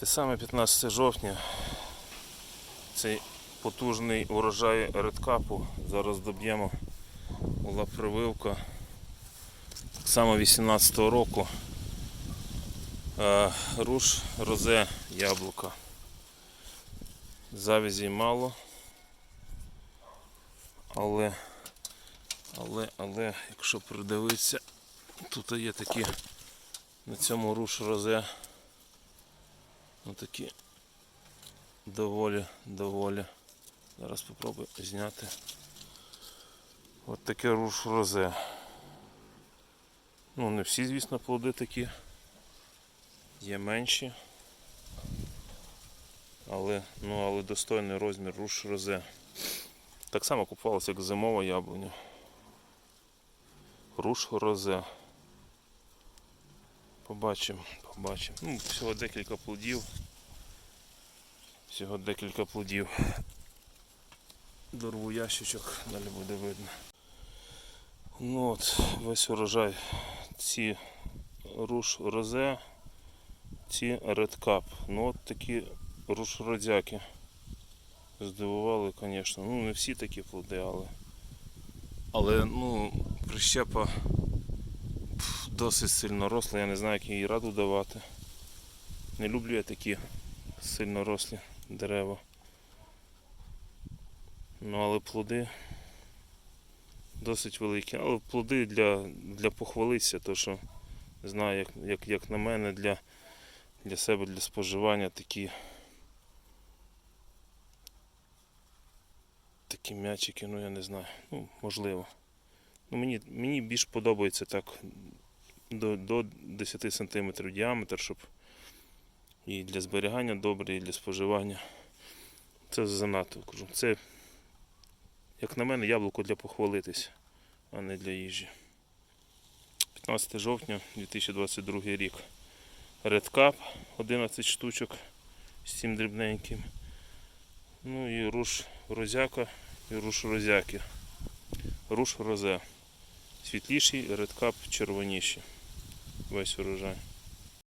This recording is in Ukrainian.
Це саме 15 жовтня. Цей потужний урожай редкапу. Зараз доб'ємо. Була прививка. Так само 18-го року. Е, Руш розе яблука. Завязі мало. Але, але, але, якщо придивитися, тут є такі на цьому руш розе. Отакі доволі, доволі. Зараз спробую зняти. От таке руш розе. Ну, не всі, звісно, плоди такі. Є менші. Але, ну, але достойний розмір руш розе. Так само купувалося, як зимова яблуня. Руш розе. Побачимо, побачимо. Ну, всього декілька плодів. Всього декілька плодів. Дорву ящичок, далі буде видно. Ну от, весь урожай. Ці руш розе, ці редкап. Ну от такі руш родзяки. Здивували, звісно. Ну, не всі такі плоди, але. Але ну, прищепа досить сильно росла, я не знаю, як їй раду давати. Не люблю я такі сильно рослі дерева. Ну, але плоди досить великі. Але плоди для, для похвалитися, то що не знаю, як, як, як на мене, для, для себе, для споживання такі. Такі м'ячики, ну я не знаю. Ну, можливо. Ну, мені, мені більш подобається так до, до 10 см діаметр, щоб і для зберігання добре, і для споживання. Це занадто кажу. Це, як на мене, яблуко для похвалитись, а не для їжі. 15 жовтня 2022 рік. Cup 11 штучок з цим дрібненьким. Ну і руш розяка і руш розяки. Руш розе. Світліший, редкап червоніший. Весь урожай.